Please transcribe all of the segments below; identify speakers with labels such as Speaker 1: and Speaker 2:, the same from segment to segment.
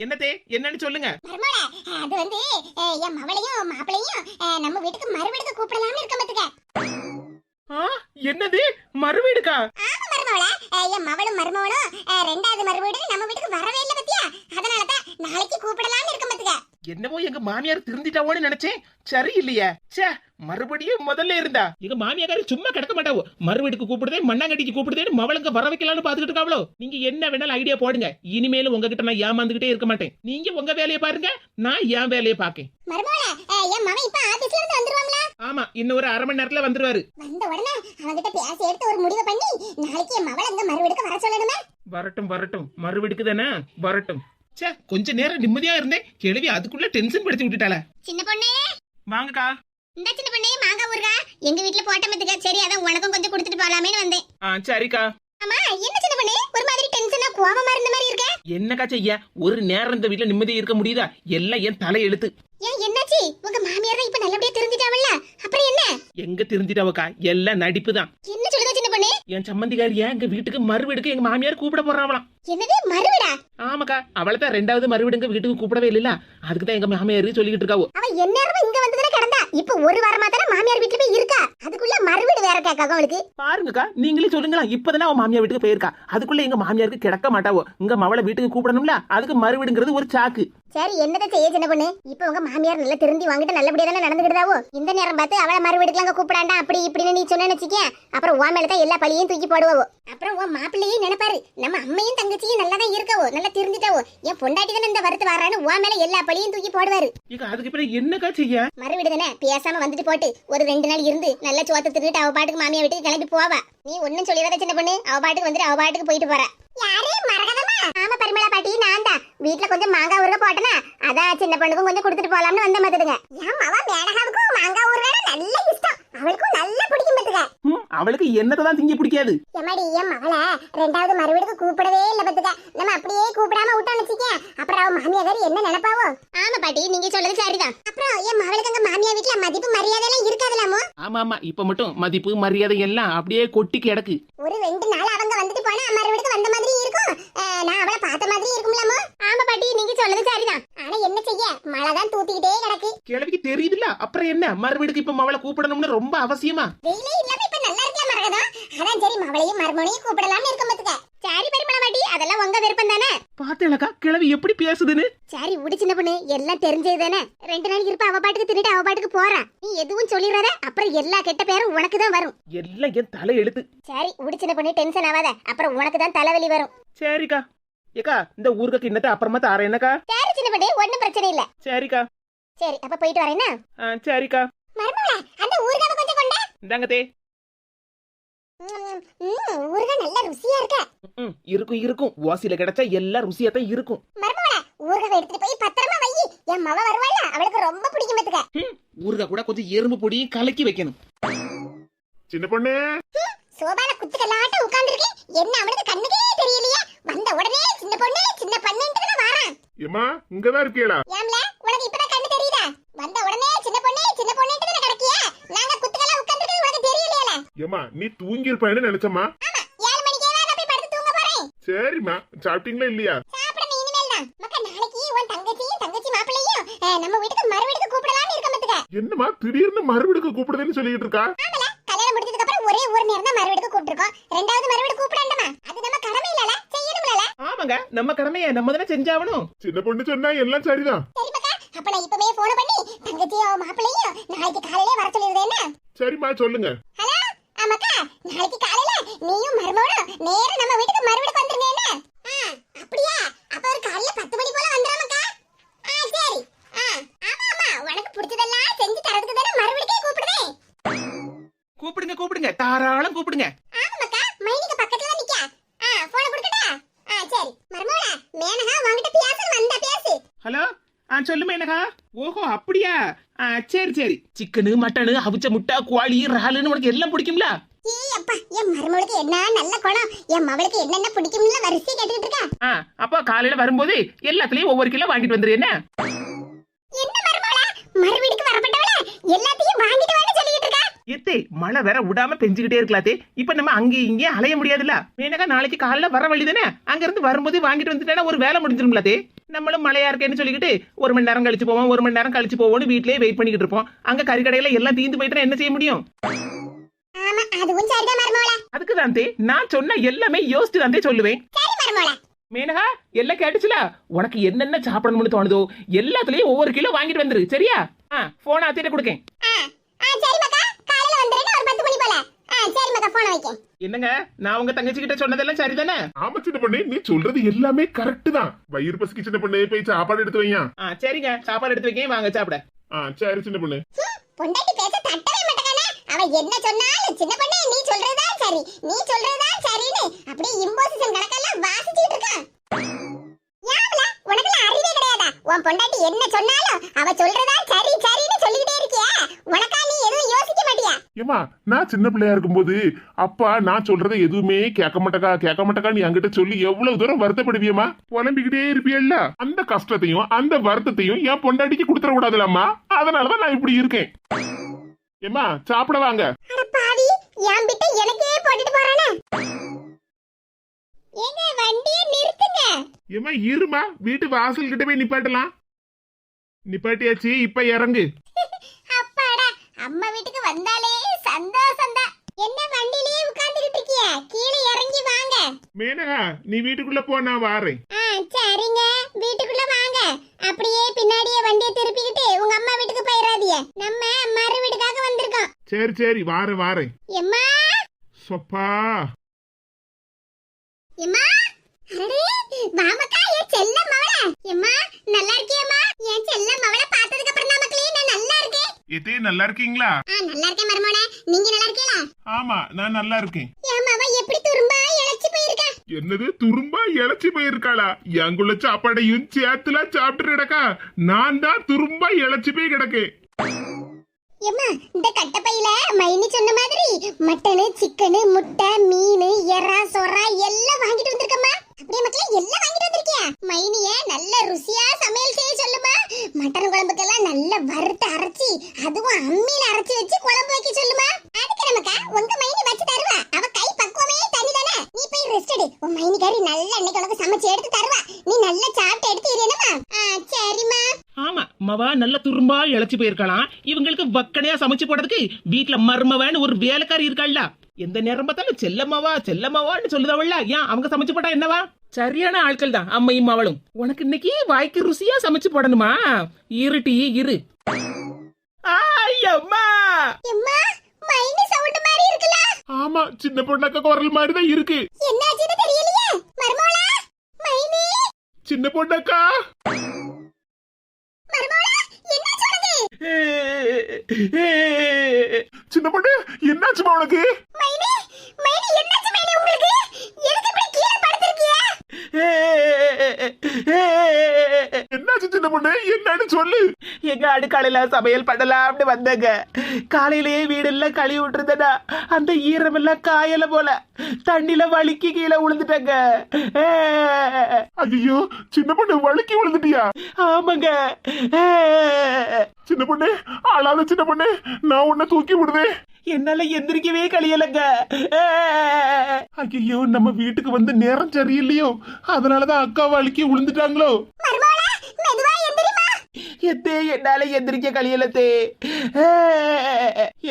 Speaker 1: என்னதே என்னன்னு சொல்லுங்க.
Speaker 2: அது வந்து என் மவளையும் மாப்பிளையும் நம்ம வீட்டுக்கு மறுவீடுக்கு கூப்பிடலாம்னு இருக்க பாத்துக்க.
Speaker 1: ஆ? என்னது? மறுவீடுக்கா?
Speaker 2: ஆமா மருமோள அஹ், என் மவளும் மருமவளும் ரெண்டாவது மறுவீடு நம்ம வீட்டுக்கு வரவே இல்லை பத்தியா? அதனால தான் நாளைக்கு கூப்பிடலாம்னு இருக்க பாத்துக்க.
Speaker 1: என்னவோ எங்க மாமியார் திருந்திட்டாவோன்னு நினைச்சேன். சரி இல்லையா ச்சே மறுபடியும் முதல்ல இருந்தா. எங்க மாமியாரு சும்மா கிடக்க மாட்டாவோ மறுவீடுக்கு கூப்பிடுதே மண்ணாங்கட்டிக்கு கூப்பிடுதேன்னு மவளுங்க வர வைக்கலாம்னு பாத்துக்கிட்டு இருக்காவளோ? நீங்க என்ன வேணாலும் ஐடியா போடுங்க. இனிமேலும் உங்ககிட்ட நான் ஏமாந்துகிட்டே இருக்க மாட்டேன். நீங்க உங்க வேலையை பாருங்க நான் என் வேலையை பாக்கேன் ஆமா இன்னும் ஒரு அரை மணி நேரத்துல வந்துருவாரு.
Speaker 2: வந்த உடனே அவன்கிட்ட பேசி எடுத்து ஒரு முடிவு பண்ணி நாளைக்கு என் மவளை அங்க மறுவீடுக்கு வர சொல்லணுமே?
Speaker 1: வரட்டும் வரட்டும். மறுவீடுக்கு தானே? வரட்டும். ச்சே கொஞ்ச நேரம் நிம்மதியா இருந்தேன் கிழவி அதுக்குள்ள டென்ஷன் படுத்தி விட்டுட்டாள.
Speaker 2: சின்ன பொண்ணே.
Speaker 1: வாங்கக்கா.
Speaker 2: இந்த சின்ன பொண்ணே மாங்காய் ஊறுகா. எங்க வீட்ல போட்ட மத்துக்க. சரி அதான் உனக்கும் கொஞ்சம் கொடுத்துட்டு போலாமேன்னு வந்தேன்.
Speaker 1: ஆ சரிக்கா.
Speaker 2: அம்மா என்ன சின்ன பொண்ணே? ஒரு மாதிரி டென்ஷனா கோவமா இருந்த மாதிரி இருக்க?
Speaker 1: என்னக்கா செய்ய? ஒரு நேரம் இந்த வீட்டுல நிம்மதியா இருக்க முடியுதா? எல்லாம் என் தலை எழுத்து.
Speaker 2: ஏன் என்னாச்சு? உங்க மாமியார் தான் இப்ப நல்லபடியா தெரிஞ்சிட்டாவல்ல அப்புறம் என்ன?
Speaker 1: எங்க திருந்திட்டாவக்கா? எல்லாம் நடிப்பு தான்
Speaker 2: என்ன சொல்லுதா
Speaker 1: என் சம்மந்திக்காரியா எங்க வீட்டுக்கு மறுவீடுக்கு எங்க மாமியார் கூப்பிட போறாங்களாம்.
Speaker 2: என்னது மறுவிடா?
Speaker 1: ஆமாக்கா அவளை தான் ரெண்டாவது மறுவீடுங்க வீட்டுக்கு கூப்பிடவே இல்லைல்ல? அதுக்கு தான் எங்க மாமியார் சொல்லிக்கிட்டு இருக்காவோ.
Speaker 2: அவ எந்நேரமும் இங்க வந்து தானே கிடந்தா? இப்ப ஒரு வாரமா தானே மாமியார் வீட்டுல போய் இருக்கா? அதுக்குள்ள மறுவீடு வேற கேட்காக அவளுக்கு.
Speaker 1: பாருங்கக்கா நீங்களே சொல்லுங்களா இப்பதானே அவன் மாமியார் வீட்டுக்கு போயிருக்கா? அதுக்குள்ள எங்க மாமியாருக்கு கிடக்க மாட்டாவோ? இங்க மவளை வீட்டுக்கு கூப்பிடணும்ல அதுக்கு மறுவீடுங்கிறது ஒரு சாக்கு.
Speaker 2: சரி என்னதை செய்ய சின்ன பொண்ணு? இப்ப உங்க மாமியார் நல்லா திருந்தி வாங்கிட்டு நல்லபடியா தானே நடந்துக்கிட்டாவோ இந்த நேரம் பார்த்து அவளை மறுவீடுக்கு அங்க கூப்பிடாண்டா அப்படி இப்படின்னு நீ சொன்ன வச்சுக்க அப்புறம் உன் மேல தான் எல்லா பழியையும் தூக்கி போடுவோ அப்புறம் உன் மாப்பிள்ளையும் நினைப்பாரு நம்ம அம்மையும் தங்கச்சியும் நல்லா தான் இருக்கவோ நல்லா திருந்திட்டாவோ? என் பொண்டாட்டி தானே இந்த வருத்து வரான்னு உன் மேல எல்லா பழியும் தூக்கி போடுவாரு.
Speaker 1: அதுக்கு பிறகு என்னக்கா செய்ய?
Speaker 2: மறுவீடு தானே? பேசாம வந்துட்டு போட்டு ஒரு ரெண்டு நாள் இருந்து நல்லா சோத்த தின்னுட்டு அவ பாட்டுக்கு மாமியா வீட்டுக்கு கிளம்பி போவா. நீ ஒன்னும் சொல்லிடாத சின்ன பொண்ணு. அவ பாட்டுக்கு வந்துட்டு அவ பாட்டுக்கு போயிட்டு போறா. யாரு மரகதமா ஆமா பரிமளா பாட்டி நான் தான். வீட்ல கொஞ்சம் மாங்காய் ஊறுக போட்டனா அதான் சின்ன பொண்ணுக்கும் கொஞ்சம் கொடுத்துட்டு போலாம்னு வந்த மாதிரிங்க என் மவ மேடகாவுக்கும் மாங்காய் ஊறுகான நல்ல இஷ்டம். அவளுக்கும் நல்லா பிடிக்கும் பத்துக்க.
Speaker 1: அவளுக்கு என்னத்தை தான் திங்க பிடிக்காது.
Speaker 2: எம்மாடி என் மகள ரெண்டாவது மறுவீடுக்கு கூப்பிடவே இல்ல பத்துக்க. நம்ம அப்படியே கூப்பிடாம விட்டோம்னு வச்சுக்க அப்புறம் அவ மாமியார் என்ன நினைப்பாவோ? ஆமா பாட்டி நீங்க சொல்றது சரிதான். அப்புறம் என் மகளுக்கு அங்க மாமியார் வீட்ல மதிப்பு மரியாதை எல்லாம் இருக்காதுலாமோ?
Speaker 1: ஆமா ஆமா இப்ப மட்டும் மதிப்பு மரியாதை எல்லாம் அப்படியே கொட்டி கிடக்கு.
Speaker 2: ஒரு ரெண்டு நாள் அவங்க வந்துட்டு போனா மறுவீடுக்கு வந்த மாதிரி இருக்கும். நான் அவளை பார்த்த மாதிரி இருக்கும்லாமோ? ஆமா பாட்டி நீங்க சொல்றது சரிதான். ஆனா என்ன செய்ய? மழை தான் தூத்திக்கிட்டே கிடக்கு.
Speaker 1: கிழவிக்கு தெரியுதுல்ல அப்புறம் என்ன? மறுவீடுக்கு இப்ப மவளை கூப்பிடணும்னு ரொம்ப அவசியமா?
Speaker 2: வெயிலே இல்லாம இப்ப நல்லா இருக்கலாம் மரகதம் அதான் சரி மவளையும் மருமனையும் கூப்பிடலாம்னு இருக்க பத்துக்க சரி பரிமள பாட்டி அதெல்லாம் உங்க விருப்பம் தானே?
Speaker 1: பாத்தேலக்கா கிழவி எப்படி பேசுதுன்னு?
Speaker 2: சரி விடு சின்ன பொண்ணு. எல்லாம் தெரிஞ்சது தானே. ரெண்டு நாள் இருப்ப அவ பாட்டுக்கு தின்னுட்டு அவ பாட்டுக்கு போறா. நீ எதுவும் சொல்லிடுறத அப்புறம் எல்லா கெட்ட பேரும் உனக்கு தான் வரும்.
Speaker 1: எல்லாம் என் தலை எழுத்து
Speaker 2: சரி விடு சின்ன பொண்ணு டென்ஷன் ஆகாத. அப்புறம் உனக்கு தான் தலைவலி வரும்.
Speaker 1: சரிக்கா. ஏக்கா இந்த ஊருக்கு கிண்ணத்தை அப்புறமா தாரேன் என்னக்கா?
Speaker 2: சரி சின்ன பொண்ணு ஒண்ணும் பிரச்சனை இல்ல.
Speaker 1: சரிக்கா.
Speaker 2: சரி அப்ப போயிட்டு வரேன்னா
Speaker 1: சரிக்கா.
Speaker 2: மருமகளே அந்த ஊறுகாவை கொஞ்சம் கொண்டா?
Speaker 1: இந்தாங்க தே
Speaker 2: ஊறுகாய் நல்ல ருசியா இருக்க?
Speaker 1: ம், இருக்கும் இருக்கும். கிடைச்சா எல்லாம் ருசியா தான் இருக்கும்.
Speaker 2: மருமகளே ஊறுகாவை எடுத்துட்டு போய் பத்திரமா வை. என் மவ அவளுக்கு ரொம்ப பிடிக்கும் பத்துக்க.
Speaker 1: ம், ஊறுகாய் கூட கொஞ்சம் எறும்பு பொடியும் கலக்கி வைக்கணும்.
Speaker 3: சின்ன பொண்ணு.
Speaker 2: சோபால குத்துக்கல்லாட்ட உட்கார்ந்துருக்கேன் என்ன அவனுக்கு கண்ணுக்கே தெரியலையே. வந்த உடனே சின்ன பொண்ணு சின்ன பொண்ணுன்ட்டு தான் வாரான்.
Speaker 3: ஏமா இங்கதான் இருக்கீங்களா
Speaker 2: ஏம்ல உனக்கு இப்பதான் கண்ணு தெரியுதா வந்த உடனே சின்ன பொண்ணு சின்ன பொண்ணுன்ட்டு தான் கிடக்கிய நாங்க குத்துக்கல்லா உட்கார்ந்துருக்கிறது உனக்கு தெரியலையா
Speaker 3: ஏமா நீ தூங்கி இருப்பான்னு நினைச்சம்மா. சரிம்மா. சாப்பிட்டீங்களா இல்லையா? என்னம்மா திடீர்னு மறுபடியும் கூப்பிடுதுன்னு சொல்லிட்டு இருக்கா?
Speaker 2: ஆமல கல்யாணம் முடிஞ்சதுக்கு அப்புறம் ஒரே ஒரு நேரம் தான் மறுவீடுக்கு கூப்பிட்டுருக்கோம். ரெண்டாவது மறுவீடு கூப்பிடாண்டமா அது நம்ம கடமை இல்லல செய்யணும்ல
Speaker 1: ஆமாங்க நம்ம கடமையை நம்ம தானே செஞ்சாகணும்.
Speaker 3: சின்ன பொண்ணு சொன்னா எல்லாம் சரிதான்.
Speaker 2: அப்ப நான் இப்பவே போன் பண்ணி தங்கச்சியும் மாப்பிள்ளையும் நாளைக்கு காலையிலே வர சொல்லிடுறேன் என்ன?
Speaker 3: சரிம்மா சொல்லுங்க.
Speaker 2: ஹலோ? ஆமாக்கா நாளைக்கு காலையில நீயும் மருமகளும் நேரா நம்ம வீட்டுக்கு மறுவீடுக்கு வந்துருங்க என்ன? அப்படியா? அப்ப ஒரு காலையில பத்து மணி போல வந்துடாமக்கா ஆ சரி. ஆ, ஆமா ஆமா. உனக்கு பிடிச்சதெல்லாம் செஞ்சு தரதுக்கு தானே மறுவீடுக்கே கூப்பிடுவேன்
Speaker 1: கூப்பிடுங்க கூப்பிடுங்க. தாராளம் கூப்பிடுங்க.
Speaker 2: ஆமாக்கா மைனிக்கு பக்கத்துல நிக்கா. ஆ போன கொடுக்கட்டா? ஆ சரி. மருமகளா மேனகா வாங்கிட்ட பேசணும் வந்தா பேசு.
Speaker 1: ஹலோ ஆ சொல்லுமா என்னக்கா ஓஹோ அப்படியா? சரி சரி. சிக்கனு மட்டனு அவிச்ச முட்டை கோழி இறாலுன்னு உனக்கு எல்லாம் பிடிக்கும்ல?
Speaker 2: என் மருமகளுக்கு என்ன நல்ல குணம்? என் என்னென்ன பிடிக்கும்ல வரிசை கேட்டுக்கிட்டு இருக்கா?
Speaker 1: ஆ அப்போ காலையில வரும்போது எல்லாத்துலயும் ஒவ்வொரு கிலோ வாங்கிட்டு வந்துரு என்ன?
Speaker 2: என்ன மருமகளா? மறுவீடுக்கு வரப்பட்டவள? எல்லாத்தையும் வாங்கிட்டு சொல்லிட்டு இருக்கா
Speaker 1: எத்தே மழை வேற விடாம பெஞ்சுக்கிட்டே இருக்கலாத்தே. இப்ப நம்ம அங்கேயும் இங்கேயும் அலைய முடியாதுல்ல? மேனகா நாளைக்கு காலைல வர வழி தானே? அங்க இருந்து வரும்போது வாங்கிட்டு வந்துட்டா ஒரு வேலை முடிஞ்சிரும்லாத்தே. நம்மளும் மழையா இருக்கேன்னு சொல்லிக்கிட்டு ஒரு மணி நேரம் கழிச்சு போவோம் ஒரு மணி நேரம் கழிச்சு போவோம்னு வீட்லயே வெயிட் பண்ணிக்கிட்டு இருப்போம். அங்க கறிக்கடையில எல்லாம் தீந்து போயிட்டா என்ன செய்ய முடியும்? அதுக்கு தான் நான் சொன்ன எல்லாமே யோசிச்சு தான் சொல்லுவேன். மேனகா எல்லாம் கேட்டுச்சுல? உனக்கு என்னென்ன சாப்பிடணும்னு தோணுதோ எல்லாத்துலயும் ஒவ்வொரு கிலோ வாங்கிட்டு வந்துரு சரியா? ஆ போன் அத்திட்ட கொடுக்கேன்
Speaker 2: ஆ ஆ சரி மக்கா காலையில வந்துறேன்னு ஒரு பத்து மணி போல ஆ வைக்கேன்
Speaker 1: என்னங்க? நான் உங்க தங்கச்சி கிட்ட சொன்னதெல்லாம் சரிதானே?
Speaker 3: ஆமா சின்ன பொண்ணு நீ சொல்றது எல்லாமே கரெக்ட் தான். வயிறு பசிக்கு சின்ன பொண்ணு போய் சாப்பாடு எடுத்து வையா?
Speaker 1: ஆ சரிங்க. சாப்பாடு எடுத்து வைக்கேன் வாங்க சாப்பிட.
Speaker 3: ஆ சரி சின்ன பொண்ணு.
Speaker 2: பொண்டாட்டி பேச தட்டவே மாட்டேங்கானே அவ என்ன சொன்னாலும் சின்ன பொண்ணே நீ சொல்றதுதான் சரி. நீ சொல்றதுதான் சரின்னு அப்படியே இம்போசிஷன் கணக்கெல்லாம் வாசிச்சுட்டு இருக்கான் யாவல? உனக்கு அறிவே கிடையாதா? உன் பொண்டாட்டி என்ன சொன்னாலும் அவ சொல்றதா சரி சரின்னு சொல்லிக்கிட்டே உனக்கா நீ எதுவும் யோசிக்க மாட்டியா?
Speaker 3: ஏமா நான் சின்ன பிள்ளையா இருக்கும்போது அப்பா நான் சொல்றதை எதுவுமே கேட்க மாட்டக்கா கேட்க மாட்டக்கா நீ அங்கிட்ட சொல்லி எவ்வளவு தூரம் வருத்தப்படுவியம்மா? புலம்பிக்கிட்டே இருப்பியல்ல. அந்த கஷ்டத்தையும் அந்த வருத்தத்தையும் என் பொண்டாட்டிக்கு கொடுத்துட கூடாதுலம்மா. அதனாலதான் நான் இப்படி இருக்கேன். ஏமா சாப்பிட வாங்க.
Speaker 2: அட பாவி என் பிட்ட எனக்கே போட்டுட்டு போறானே. ஏங்க வண்டியை நிறுத்துங்க.
Speaker 3: ஏமா இருமா வீட்டு வாசல் கிட்ட போய் நிப்பாட்டலாம். நிப்பாட்டியாச்சு இப்ப இறங்கு.
Speaker 2: அம்மா வீட்டுக்கு வந்தாலே சந்தோஷம் தான் என்ன வண்டியிலேயே உட்கார்ந்துகிட்டு இருக்கிய? கீழே இறங்கி வாங்க.
Speaker 3: மேனகா நீ வீட்டுக்குள்ள போ நான் வாரேன்.
Speaker 2: ஆ சரிங்க. வீட்டுக்குள்ள வாங்க. அப்படியே பின்னாடியே வண்டியை திருப்பிக்கிட்டு உங்க அம்மா வீட்டுக்கு போயிடாதீங்க நம்ம மறு வீட்டுக்காக வந்திருக்கோம்.
Speaker 3: சரி சரி வாரேன் வாரேன்.
Speaker 2: எம்மா?
Speaker 3: சொப்பா.
Speaker 2: எம்மா? அடடே வாமக்கா என் செல்ல மவள. எம்மா நல்லா இருக்கியம்மா. என் செல்ல மவள பார்த்ததுக்கு அப்புறம் தான் மக்களே நான் நல்லா
Speaker 3: எத்தே நல்லா இருக்கீங்களா?
Speaker 2: நல்லா இருக்கேன் மருமோனே. நீங்க நல்லா இருக்கீங்களா?
Speaker 3: ஆமா நான் நல்லா இருக்கேன்.
Speaker 2: என் மவ எப்படி துரும்பா இழைச்சு போயிருக்கா?
Speaker 3: என்னது துரும்பா இழைச்சி போயிருக்காளா? எங்குள்ள சாப்பாடையும் சேர்த்துல சாப்பிட்டு கிடக்கா. நான் தான் துரும்பா இழைச்சி போய் கிடக்கேன்.
Speaker 2: எம்மா இந்த கட்டப்பையில மைனி சொன்ன மாதிரி மட்டனு சிக்கனு முட்டை மீன் எறா சொரா எல்லாம் வாங்கிட்டு வந்திருக்கம்மா. அப்படியே மக்களே எல்லாம் வாங்கிட்டு வந்திருக்கியா? மைனிய நல்ல ருசியா சமையல் செய்ய சொல்லுமா மட்டன் குழம்புக்கெல்லாம் நல்ல வறுத்து அரைச்சி அதுவும் அம்மியில அரைச்சி வச்சு குழம்பு வைக்க சொல்லுமா அதுக்கு நமக்கா உங்க மைனி வச்சு தருவா அவ கை பக்குவமே தனிதானே நீ போய் ரெஸ்ட் எடு உன் மைனிக்காரி நல்ல அன்னைக்கு உனக்கு சமைச்சு எடுத்து தருவா நீ நல்லா சாப்பிட்டு எடுத்து என்னமா சரிம்மா
Speaker 1: ஆமா மவா நல்ல துரும்பா இழைச்சு போயிருக்கலாம். இவங்களுக்கு வக்கனையா சமைச்சு போடுறதுக்கு வீட்டுல மருமவன்னு ஒரு வேலைக்காரி இருக்காள்ல. எந்த நேரம் பார்த்தாலும் செல்லம்மாவா செல்லம்மாவான்னு சொல்லுதாவள்ல. ஏன் அவங்க சமைச்சு போட்டா என்னவா? சரியான ஆட்கள் தான் அம்மையும் அவளும். உனக்கு இன்னைக்கு வாய்க்கு ருசியா சமைச்சு போடணுமா? இருட்டி இரு. ஐயம்மா
Speaker 2: எம்மா மைனி சவுண்ட் மாதிரி இருக்குல்ல?
Speaker 3: ஆமா சின்ன பொண்ணாக்க குரல் மாதிரி தான் இருக்கு சின்ன பொண்ணாக்கா
Speaker 2: மர்மோளா என்னாச்சு உனக்கு
Speaker 3: சின்ன பொண்ணு என்னாச்சுமா உனக்கு?
Speaker 2: மைனி மைனி என்னாச்சு மைனி உங்களுக்கு? எதுக்கு இப்படி கீழே படுத்திருக்கீங்க
Speaker 3: என்னாச்சு சின்ன பொண்ணு? என்னன்னு சொல்லு.
Speaker 1: எங்க அடுக்காலையில சமையல் பண்ணலாம்னு வந்தேங்க. காலையிலேயே வீடெல்லாம் கழுவி விட்டுருந்தேனா அந்த ஈரமெல்லாம் காயல போல. தண்ணில வலிக்கு கீழே விழுந்துட்டேங்க
Speaker 3: ஐயோ சின்ன பொண்ணு வழுக்கி விழுந்துட்டியா
Speaker 1: ஆமாங்க.
Speaker 3: சின்ன பொண்ணு ஆளாத சின்ன பொண்ணு நான் உன்னை தூக்கி விடுவேன்.
Speaker 1: என்னால எந்திரிக்கவே கழியலங்க.
Speaker 3: ஐயோ நம்ம வீட்டுக்கு வந்து நேரம் சரியில்லையோ? அதனாலதான் அக்கா வழுக்கி விழுந்துட்டாங்களோ
Speaker 2: மர்மோளா மெதுவா எந்திரிமா
Speaker 1: எத்தே என்னால எந்திரிக்க கழியலத்தே.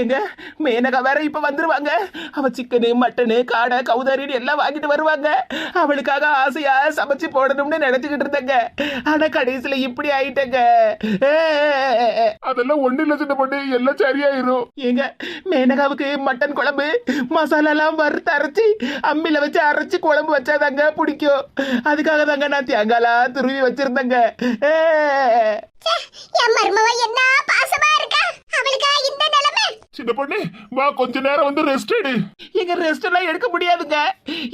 Speaker 1: எங்க மேனகா வேற இப்ப வந்துருவாங்க. அவ சிக்கனு மட்டனு காடை கௌதாரின்னு எல்லாம் வாங்கிட்டு வருவாங்க. அவளுக்காக ஆசையா சமைச்சு போடணும்னு நினைச்சுக்கிட்டு இருந்தேங்க. ஆனா கடைசியில இப்படி ஆயிட்டேங்க.
Speaker 3: அதெல்லாம் ஒண்ணு இல்ல சின்ன பொண்ணு. எல்லாம் சரியாயிரும்.
Speaker 1: ஏங்க மேனகாவுக்கு மட்டன் குழம்பு மசாலாலாம் வறுத்து அரைச்சி அம்மில வச்சு அரைச்சி குழம்பு வச்சாதாங்க பிடிக்கும். அதுக்காக தாங்க நான் தேங்காய்லாம் துருவி வச்சிருந்தேங்க.
Speaker 2: ச்சே, என் மர்மவ என்ன பாசமா இருக்கா? அவளுக்கா இந்த நிலைமை?
Speaker 3: சின்ன பொண்ணு வா கொஞ்ச நேரம் வந்து ரெஸ்ட் எடு.
Speaker 1: எங்க ரெஸ்ட் எல்லாம் எடுக்க முடியாதுங்க.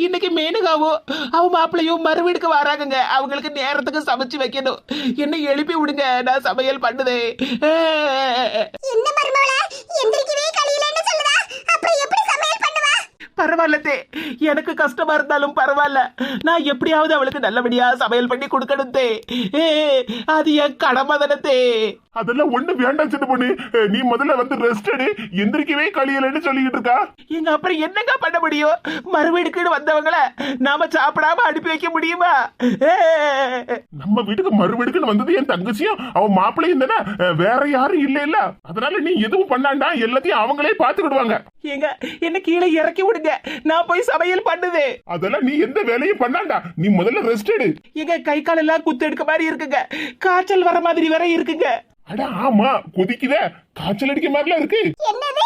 Speaker 1: இன்னைக்கு மேனுகாவும் அவ மாப்பிள்ளையும் மறுவீடுக்கு வராங்கங்க. அவங்களுக்கு நேரத்துக்கு சமைச்சு வைக்கணும். என்ன எழுப்பி விடுங்க நான் சமையல் பண்ணுதேன்.
Speaker 2: என்ன மர்மவள எந்திரிக்கவே கழியலன்னு சொல்லுதா? அப்புறம் எப்படி சமையல் பண்ணுவா?
Speaker 1: பரவாயில்ல தே எனக்கு கஷ்டமா இருந்தாலும் பரவாயில்ல. நான் எப்படியாவது அவளுக்கு நல்லபடியா சமையல் பண்ணி கொடுக்கணும் தே. ஏ அது என் கடமை தானே தே.
Speaker 3: அதெல்லாம் ஒண்ணு வேண்டாம் சின்ன பொண்ணு. நீ முதல்ல வந்து ரெஸ்ட் எடு. எந்திரிக்கவே கழியலன்னு சொல்லிக்கிட்டு இருக்கா?
Speaker 1: எங்க அப்புறம் என்னங்க பண்ண முடியும்? மறுவீடுக்குன்னு வந்தவங்கள நாம சாப்பிடாம அனுப்பி வைக்க முடியுமா?
Speaker 3: நம்ம வீட்டுக்கு மறுவெடுக்குன்னு வந்தது என் தங்கச்சியும் அவன் மாப்பிள்ளையும் தானே? வேற யாரும் இல்ல இல்ல அதனால நீ எதுவும் பண்ணாண்டா? எல்லாத்தையும் அவங்களே பாத்துக்கிடுவாங்க
Speaker 1: ஏங்க என்ன கீழே இறக்கி விடுங்க. நான் போய் சமையல் பண்ணுது.
Speaker 3: அதெல்லாம் நீ எந்த வேலையும் பண்ணாண்டா? நீ முதல்ல ரெஸ்ட் எடு.
Speaker 1: எங்க கை கால் எல்லாம் குத்து எடுக்க மாதிரி இருக்குங்க. காய்ச்சல் வர மாதிரி வேற இருக்குங்க.
Speaker 3: அட ஆமா கொதிக்குதே. காய்ச்சல் அடிக்க மாதிரிலாம் இருக்கு.
Speaker 2: என்னது?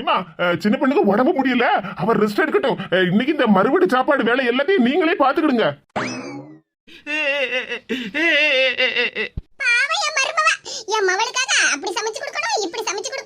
Speaker 3: ஏமா சின்ன பொண்ணுக்கு உடம்பு முடியல. அவர் ரெஸ்ட் எடுக்கட்டும். இன்னைக்கு இந்த மறுவீடு சாப்பாடு வேலை எல்லாத்தையும் நீங்களே பாத்துக்கிடுங்க
Speaker 2: என் மவளுக்காக அப்படி சமைச்சு கொடுக்கணும் இப்படி சமைச்சு கொடுக்கணும்னு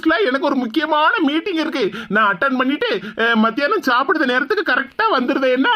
Speaker 3: ஆஃபீஸ்ல எனக்கு ஒரு முக்கியமான மீட்டிங் இருக்கு. நான் அட்டன் பண்ணிட்டு மத்தியானம் சாப்பிடுற நேரத்துக்கு கரெக்டா வந்துருது என்ன?